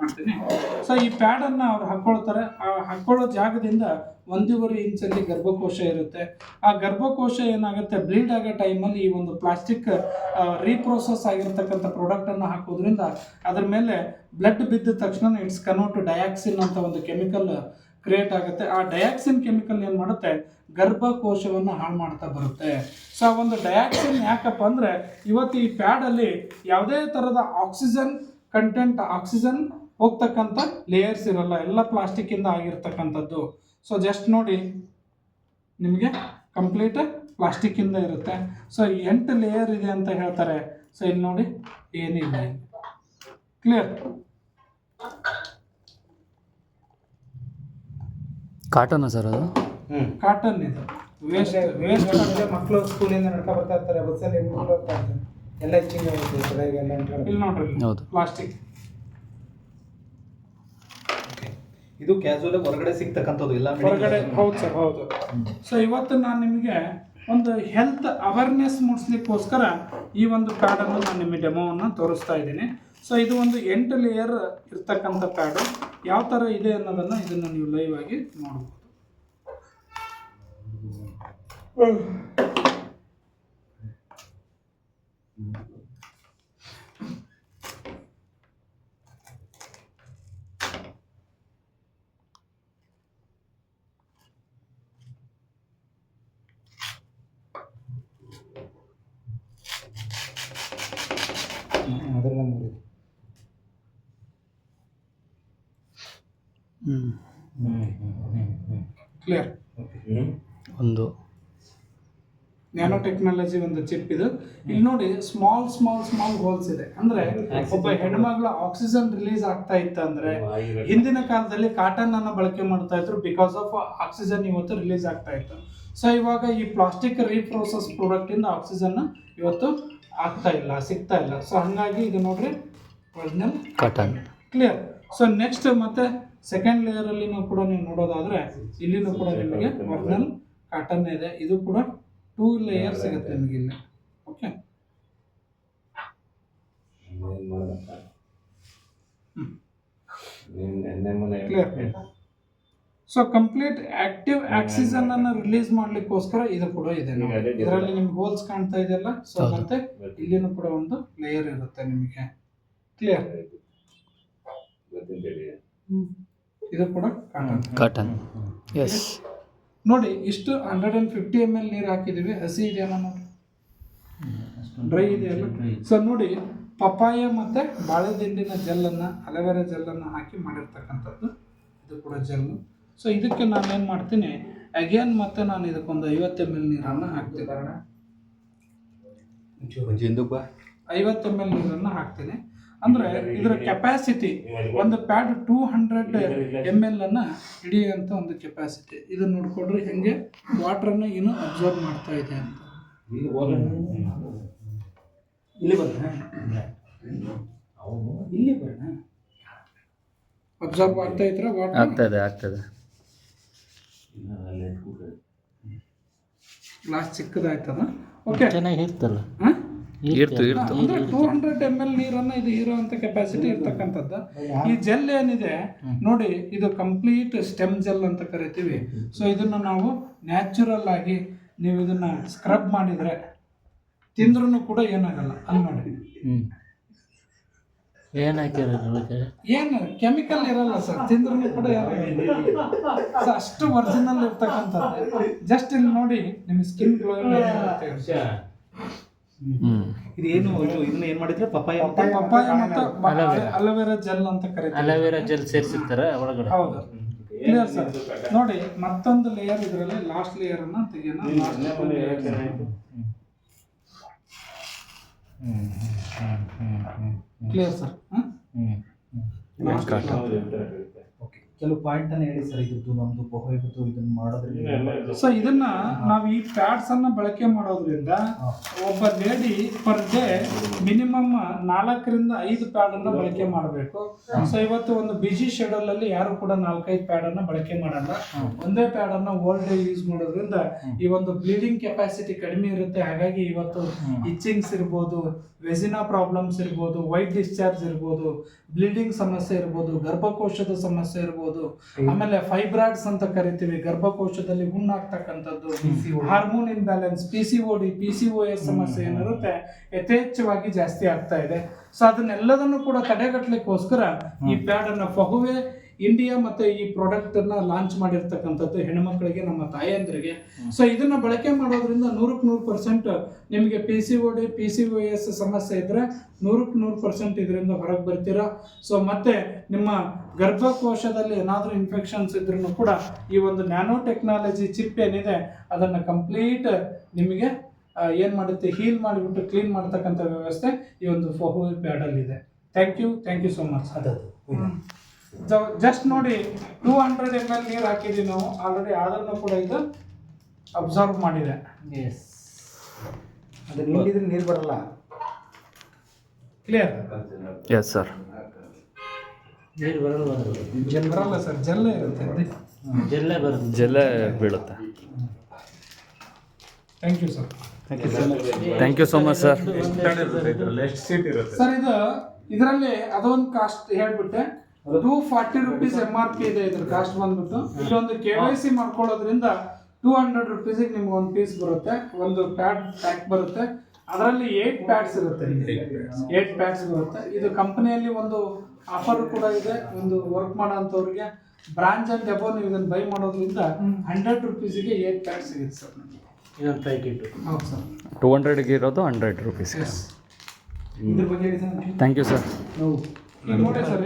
ಮಾಡ್ತೀನಿ. ಸೊ ಈ ಪ್ಯಾಡನ್ನು ಅವ್ರು ಹಾಕ್ಕೊಳ್ತಾರೆ ಆ ಹಾಕ್ಕೊಳ್ಳೋ ಜಾಗದಿಂದ ಒಂದೂವರೆ ಇಂಚಲ್ಲಿ ಗರ್ಭಕೋಶ ಇರುತ್ತೆ. ಆ ಗರ್ಭಕೋಶ ಏನಾಗುತ್ತೆ? ಬ್ಲೀಡ್ ಆಗೋ ಟೈಮಲ್ಲಿ ಈ ಒಂದು ಪ್ಲಾಸ್ಟಿಕ್ ರೀಪ್ರೋಸೆಸ್ ಆಗಿರ್ತಕ್ಕಂಥ ಪ್ರಾಡಕ್ಟನ್ನು ಹಾಕೋದ್ರಿಂದ ಅದ್ರ ಮೇಲೆ ಬ್ಲಡ್ ಬಿದ್ದ ತಕ್ಷಣ ಇಟ್ಸ್ ಕನ್ವರ್ಟ್ ಡಯಾಕ್ಸಿನ್ ಅಂತ ಒಂದು ಕೆಮಿಕಲ್ ಕ್ರಿಯೇಟ್ ಆಗುತ್ತೆ. ಆ ಡಯಾಕ್ಸಿನ್ ಕೆಮಿಕಲ್ ಏನು ಮಾಡುತ್ತೆ? ಗರ್ಭಕೋಶವನ್ನು ಹಾಳು ಮಾಡ್ತಾ ಬರುತ್ತೆ. ಸೊ ಆ ಒಂದು ಡಯಾಕ್ಸಿನ್ ಯಾಕಪ್ಪ ಅಂದರೆ ಇವತ್ತು ಈ ಪ್ಯಾಡಲ್ಲಿ ಯಾವುದೇ ಥರದ ಆಕ್ಸಿಜನ್ ಕಂಟೆಂಟ್ ಆಕ್ಸಿಜನ್ ಹೋಗ್ತಕ್ಕಂಥ ಲೇಯರ್ಸ್ ಇರಲ್ಲ ಎಲ್ಲ ಪ್ಲಾಸ್ಟಿಕ್ಕಿಂದ ಆಗಿರ್ತಕ್ಕಂಥದ್ದು. ಸೊ ಜಸ್ಟ್ ನೋಡಿ ನಿಮಗೆ ಕಂಪ್ಲೀಟ್ ಪ್ಲಾಸ್ಟಿಕ್ಕಿಂದ ಇರುತ್ತೆ. ಸೊ ಎಂಟು ಲೇಯರ್ ಇದೆ ಅಂತ ಹೇಳ್ತಾರೆ. ಸೊ ಇಲ್ಲಿ ನೋಡಿ ಏನಿಲ್ಲ ಕ್ಲಿಯರ್ ಕಾಟನ್ ಸರ್ ಅದು? ಕಾಟನ್ ಇದು. ವೇಸ್ಟ್ ವೇಸ್ಟ್ ಮಕ್ಕಳು ಸ್ಕೂಲಿಂದ ನಡ್ಕೊ ಬರ್ತಾ ಇರ್ತಾರೆ ಬಸ್ಸಲ್ಲಿ ಹೆಣ್ಮಕ್ಳು ಹೋಗ್ತಾ ಇರ್ತಾರೆ? ಎಲ್ಲ ಇಲ್ಲಿ ನೋಡ್ರಿ ಹೌದು. ಪ್ಲಾಸ್ಟಿಕ್ ಇದು ಕ್ಯಾಶುವಲ್ ಹೊರಗಡೆ ಸಿಗ್ತಕ್ಕಂಥದ್ದು ಇಲ್ಲ ಹೊರಗಡೆ ಹೌದು ಸರ್ ಹೌದು. ಸೊ ಇವತ್ತು ನಾನು ನಿಮಗೆ ಒಂದು ಹೆಲ್ತ್ ಅವೇರ್ನೆಸ್ ಮೂಡಿಸ್ಲಿಕ್ಕೋಸ್ಕರ ಈ ಒಂದು ಪ್ಯಾಡನ್ನು ನಾನು ನಿಮಗೆ ಡೆಮೋವನ್ನು ತೋರಿಸ್ತಾ ಇದ್ದೀನಿ. ಸೊ ಇದು ಒಂದು ಎಂಟು ಲೇಯರ್ ಇರ್ತಕ್ಕಂಥ ಪ್ಯಾಡು ಯಾವ ಥರ ಇದೆ ಅನ್ನೋದನ್ನು ಇದನ್ನು ನೀವು ಲೈವ್ ಆಗಿ ನೋಡ್ಬೋದು. ಅದೆಲ್ಲ ಮೂರಿದೆ ಕ್ಲಿಯರ್ ಒಂದು ನ್ಯಾನೋ ಟೆಕ್ನಾಲಜಿ ಒಂದು. ಚಿಪ್ ಇದು. ಇಲ್ಲಿ ನೋಡಿ ಸ್ಮಾಲ್ ಸ್ಮಾಲ್ ಸ್ಮಾಲ್ ಹೋಲ್ಸ್ ಇದೆ. ಅಂದ್ರೆ ಒಬ್ಬ ಹೆಣ್ಮಗಳ ಆಕ್ಸಿಜನ್ ರಿಲೀಸ್ ಆಗ್ತಾ ಇತ್ತು ಅಂದ್ರೆ ಹಿಂದಿನ ಕಾಲದಲ್ಲಿ ಕಾಟನ್ ಅನ್ನ ಬಳಕೆ ಮಾಡ್ತಾ ಇದ್ರು ಬಿಕಾಸ್ ಆಫ್ ಆಕ್ಸಿಜನ್ ಇವತ್ತು ರಿಲೀಸ್ ಆಗ್ತಾ ಇತ್ತು. ಸೊ ಇವಾಗ ಈ ಪ್ಲಾಸ್ಟಿಕ್ ರೀಪ್ರೋಸೆಸ್ ಪ್ರಾಡಕ್ಟ್ ಇಂದ ಆಕ್ಸಿಜನ್ ಇವತ್ತು ಆಗ್ತಾ ಇಲ್ಲ ಸಿಗ್ತಾ ಇಲ್ಲ. ಸೊ ಹಂಗಾಗಿ ಇದು ನೋಡ್ರಿ original cotton clear so next ಮತ್ತೆ ಸೆಕೆಂಡ್ ಲೇಯರ್ ಅಲ್ಲಿ ನಾವು ಕೂಡ ನೀವು ನೋಡೋದಾದ್ರೆ ಇಲ್ಲಿನೂ ಕೂಡ ನಿಮಗೆ ಒರಿಜಿನಲ್ ಕಾಟನ್ ಇದೆ. ಇದು ಕೂಡ ಟೂ ಲೇಯರ್ ಸಿಗುತ್ತೆ ನಿಮಗೆ ಇಲ್ಲಿ. Okay clear so complete active oxygen ಅನ್ನ ರಿಲೀಸ್ ಮಾಡ್ಲಿಕ್ಕೋಸ್ಕರ ಇದು ಕೂಡ ಇದೆ ಇದರಲ್ಲಿ ನಿಮ್ಗೆ ಹೋಲ್ಸ್ ಕಾಣ್ತಾ ಇದೆಯಲ್ಲ? ಸೊ. ಮತ್ತೆ ಇಲ್ಲಿನೂ ಕೂಡ ಒಂದು ಲೇಯರ್ ಇರುತ್ತೆ ನಿಮಗೆ. ಕ್ಲಿಯರ್ ಇದು ಕೂಡ ಕಾಟನ್ ಕಾಟನ್ ಎಸ್ ನೋಡಿ ಇಷ್ಟು hundred and fifty M L ನೀರು ಹಾಕಿದೀವಿ. ಹಸಿ ಇದೆಯಲ್ಲ ನೋಡಿ? ಡ್ರೈ ಇದೆಯಲ್ಲ? ಸೊ ನೋಡಿ ಪಪ್ಪಾಯ ಮತ್ತೆ ಬಾಳೆದಿಂಡಿನ ಜೆಲ್ಲನ್ನು ಅಲೋವೆರಾ ಜೆಲ್ಲನ್ನು ಹಾಕಿ ಮಾಡಿರ್ತಕ್ಕಂಥದ್ದು. ಇದು ಕೂಡ ಜೆಲ್ಲು ಸೊ ಇದಕ್ಕೆ ನಾನು ಏನು ಮಾಡ್ತೀನಿ? ಅಗೇನ್ ಮತ್ತೆ ನಾನು ಇದಕ್ಕೊಂದು ಐವತ್ತು ಎಂ ಎಲ್ ನೀರನ್ನು ಹಾಕ್ತೀನಿ. ಐವತ್ತು ಎಂ ಎಲ್ ನೀರನ್ನು ಹಾಕ್ತೀನಿ. ಅಂದರೆ ಇದರ ಕೆಪಾಸಿಟಿ ಒಂದು pad two hundred M L ಅನ್ನು ಹಿಡಿಯುವಂಥ ಒಂದು ಕೆಪಾಸಿಟಿ ಇದನ್ನು ನೋಡಿಕೊಡ್ರಿ ಹೆಂಗೆ ವಾಟ್ರನ್ನು ಏನು ಅಬ್ಸರ್ವ್ ಮಾಡ್ತಾ ಇದೆ ಅಂತ. ಇಲ್ಲಿ ಬರೋಣ. ಇಲ್ಲಿ ಬರೋಣ. ಅಬ್ಸರ್ವ್ ಆಗ್ತಾ ಇದ್ರೆ ವಾಟರ್ ಆಗ್ತದೆ ಆಗ್ತದೆ ಗ್ಲಾಸ್ ಚಿಕ್ಕದಾಯ್ತದ ಓಕೆ ಚೆನ್ನಾಗಿ ಇರ್ತಲ್ಲ. ಹಾಂ? ಇರ್ತು ಇರ್ತು. ಅಂದ್ರೆ ಟೂ ಹಂಡ್ರೆಡ್ ಎಂ ಎಲ್ ನೀರನ್ನ ಇದು ಇರುವಂತ ಕೆಪಾಸಿಟಿ ಇರ್ತಕ್ಕಂಥದ್ದು. ಈ ಜೆಲ್ ಏನಿದೆ ನೋಡಿ ಇದು ಕಂಪ್ಲೀಟ್ ಸ್ಟೆಮ್ ಜೆಲ್ ಅಂತ ಕರಿತೀವಿ. ಸೊ ಇದನ್ನ ನಾವು ನ್ಯಾಚುರಲ್ ಆಗಿ ನೀವು ಇದನ್ನ ಸ್ಕ್ರಬ್ ಮಾಡಿದ್ರೆ ತಿಂದ್ರೂ ಕೂಡ ಏನಾಗಲ್ಲ. ಅಲ್ಲಿ ನೋಡಿ. ಏನು ಏನು ಕೆಮಿಕಲ್ ಇರಲ್ಲ ಸರ್ ತಿಂದ್ರೂ ಕೂಡ ಏನಾಗಲ್ಲ ಸೊ ಅಷ್ಟು ಒರಿಜಿನಲ್ ಇರ್ತಕ್ಕಂಥದ್ದು. ಜಸ್ಟ್ ಇಲ್ಲಿ ನೋಡಿ ನಿಮ್ಮ ಸ್ಕಿನ್ ಗ್ಲೋ ಹ್ಞೂ ಇದು ಏನು ಇದು ಇದನ್ನ ಏನ್ ಮಾಡಿದ್ರೆ ಪಪ್ಪಾಯ ಪಪ್ಪಾಯ ಮತ್ತು ಅಲೋವೆರಾ. ಜೆಲ್ ಅಂತ ಕರೀತಾರೆ. ಅಲೋವೆರಾ ಜೆಲ್ ಸೇರಿಸಿರ್ತಾರೆ ಒಳಗಡೆ? ಹೌದು. ಕ್ಲಿಯರ್ ಸರ್ ನೋಡಿ ಮತ್ತೊಂದು ಲೇಯರ್ ಇದರಲ್ಲಿ ಲಾಸ್ಟ್ ಲೇಯರ್ ಅನ್ನ ತೆಗೆಯೋಣ. ಕ್ಲಿಯರ್ ಸರ್ ಹ್ಞೂ ಲಾಸ್ಟ್ ಕೆಲವು ಪಾಯಿಂಟ್ ಅನ್ನ ಹೇಳಿ ಸರ್ ಇದ್ದು ನಮ್ದು ಬಹು ಇದನ್ನ ಮಾಡೋದ್ರಿಂದ ಸೊ ಇದನ್ನ ನಾವು ಈ ಪ್ಯಾಡ್ಸ್ ಅನ್ನ ಬಳಕೆ ಮಾಡೋದ್ರಿಂದ ಒಬ್ಬ ಲೇಡಿ ಪರ್ ಡೇ ಮಿನಿಮಮ್ ನಾಲ್ಕರಿಂದ ಐದು ಪ್ಯಾಡ್ ಅನ್ನ ಬಳಕೆ ಮಾಡಬೇಕು. ಸೊ ಇವತ್ತು ಒಂದು ಬಿಜಿ ಶೆಡ್ಯೂಲ್ ಅಲ್ಲಿ ಯಾರು ಕೂಡ ನಾಲ್ಕೈದು ಪ್ಯಾಡ್ ಅನ್ನ ಬಳಕೆ ಮಾಡಲ್ಲ. ಒಂದೇ ಪ್ಯಾಡ್ ಅನ್ನ ಓಲ್ಡ್ ಡೇ ಯೂಸ್ ಮಾಡೋದ್ರಿಂದ ಈ ಒಂದು ಬ್ಲೀಡಿಂಗ್ ಕೆಪಾಸಿಟಿ ಕಡಿಮೆ ಇರುತ್ತೆ. ಹಾಗಾಗಿ ಇವತ್ತು ಇಚ್ಚಿಂಗ್ಸ್ ಇರ್ಬೋದು ವೆಸಿನಾ ಪ್ರಾಬ್ಲಮ್ಸ್ ಇರ್ಬೋದು ವೈಟ್ ಡಿಸ್ಚಾರ್ಜ್ ಇರ್ಬೋದು ಬ್ಲೀಡಿಂಗ್ ಸಮಸ್ಯೆ ಇರ್ಬೋದು ಗರ್ಭಕೋಶದ ಸಮಸ್ಯೆ ಇರ್ಬೋದು ಆಮೇಲೆ ಫೈಬ್ರಾಯ್ಡ್ಸ್ ಅಂತ ಕರಿತೀವಿ ಗರ್ಭಕೋಶದಲ್ಲಿ ಹುಣ್ಣಾಗ್ತಕ್ಕಂಥದ್ದು hormone imbalance P C O D P C O S ಸಮಸ್ಯೆ ಏನಿರುತ್ತೆ ಯಥೇಚ್ಛವಾಗಿ ಜಾಸ್ತಿ ಆಗ್ತಾ ಇದೆ. ಸೊ ಅದನ್ನೆಲ್ಲದನ್ನು ಕೂಡ ತಡೆಗಟ್ಟಲಿಕ್ಕೋಸ್ಕರ ಈ ಪ್ಯಾಡ್ ಅನ್ನ ಫಹುವೆ ಇಂಡಿಯಾ ಮತ್ತೆ ಈ ಪ್ರಾಡಕ್ಟ್ ಅನ್ನ ಲಾಂಚ್ ಮಾಡಿರ್ತಕ್ಕಂಥದ್ದು ಹೆಣ್ಮಕ್ಳಿಗೆ ನಮ್ಮ ತಾಯಂದ್ರಿಗೆ. ಸೊ ಇದನ್ನ ಬಳಕೆ ಮಾಡೋದ್ರಿಂದ ನೂರಕ್ಕೆ ನೂರು ಪರ್ಸೆಂಟ್ ನಿಮಗೆ P C O D P C O S ಸಮಸ್ಯೆ ಇದ್ರೆ ನೂರಕ್ಕೆ ನೂರು ಪರ್ಸೆಂಟ್ ಇದರಿಂದ ಹೊರಗೆ ಬರ್ತೀರಾ. ಸೊ ಮತ್ತೆ ನಿಮ್ಮ ಗರ್ಭಕೋಶದಲ್ಲಿ ಏನಾದರೂ ಇನ್ಫೆಕ್ಷನ್ಸ್ ಇದ್ರೂ ಕೂಡ ಈ ಒಂದು ನ್ಯಾನೋ ಟೆಕ್ನಾಲಜಿ ಚಿಪ್ ಏನಿದೆ ಅದನ್ನು ಕಂಪ್ಲೀಟ್ ನಿಮಗೆ ಏನು ಮಾಡುತ್ತೆ ಹೀಲ್ ಮಾಡಿಬಿಟ್ಟು ಕ್ಲೀನ್ ಮಾಡ್ತಕ್ಕಂಥ ವ್ಯವಸ್ಥೆ ಈ ಒಂದು ಫೋಹೋ ಪ್ಯಾಡಲ್ಲಿದೆ thank you thank you so much just ನೋಡಿ ಟೂ ಹಂಡ್ರೆಡ್ ಎಂ ಎಲ್ ನೀರು ಹಾಕಿದ್ದೀವಿ ನಾವು. ಆಲ್ರೆಡಿ ಅದನ್ನು ಕೂಡ ಇದು ಅಬ್ಸರ್ವ್ ಮಾಡಿದೆ. ಎಸ್ ಅದು ನೀಡಿದ್ರೆ ನೀರು ಬರಲ್ಲ. ಕ್ಲಿಯರ್ ಎಸ್ ಸರ್ ನೀರು ಬರಲ್ಲ ಜಲ್ ಬರಲ್ಲ ಸರ್ ಜಲ್ಲ ಇರುತ್ತೆ. ಜಲ್ಲೇ ಬರುತ್ತೆ. ಜೆಲ್ಲ ಬೀಳುತ್ತೆ. Thank you sir thank you so much sir sir ಇದು ಇದರಲ್ಲಿ ಅದೊಂದು cost ಹೇಳ್ಬಿಟ್ಟೆ. Two forty rupees M R P ಇದೆ ಇದ್ರ ಕಾಸ್ಟ್ ಬಂದ್ಬಿಟ್ಟು. ಇಲ್ಲೊಂದು ಕೆ ವೈ ಸಿ ಮಾಡ್ಕೊಳ್ಳೋದ್ರಿಂದ ಟೂ ಹಂಡ್ರೆಡ್ ರುಪೀಸಿಗೆ ನಿಮ್ಗೆ ಒಂದು ಪೀಸ್ ಬರುತ್ತೆ ಒಂದು ಪ್ಯಾಡ್ ಪ್ಯಾಕ್ ಬರುತ್ತೆ. ಅದರಲ್ಲಿ ಏಟ್ ಪ್ಯಾಡ್ಸ್ ಇರುತ್ತೆ. ಏಟ್ ಪ್ಯಾಡ್ಸ್ ಬರುತ್ತೆ. ಇದು ಕಂಪನಿಯಲ್ಲಿ ಒಂದು ಆಫರ್ ಕೂಡ ಇದೆ. ಒಂದು ವರ್ಕ್ ಮಾಡೋಂಥವ್ರಿಗೆ ಬ್ರಾಂಚ್ ಅಂಡ್ ಎಬೋ ನೀವು ಇದನ್ನು ಬೈ ಮಾಡೋದ್ರಿಂದ ಹಂಡ್ರೆಡ್ ರುಪೀಸಿಗೆ ಏಟ್ ಪ್ಯಾಡ್ಸ್ ಸಿಗುತ್ತೆ ಸರ್ ನಮಗೆ. ಇದೊಂದು ಪ್ಯಾಕೆಟ್ ಹೌದು ಸರ್. ಟೂ ಹಂಡ್ರೆಡ್ಗೆ ಇರೋದು ಹಂಡ್ರೆಡ್ ರುಪೀಸ್ ಇದ್ರ ಬಗ್ಗೆ ಥ್ಯಾಂಕ್ ಯು ಸರ್ ಹೌದು. ನೋಡಿ ಸರ್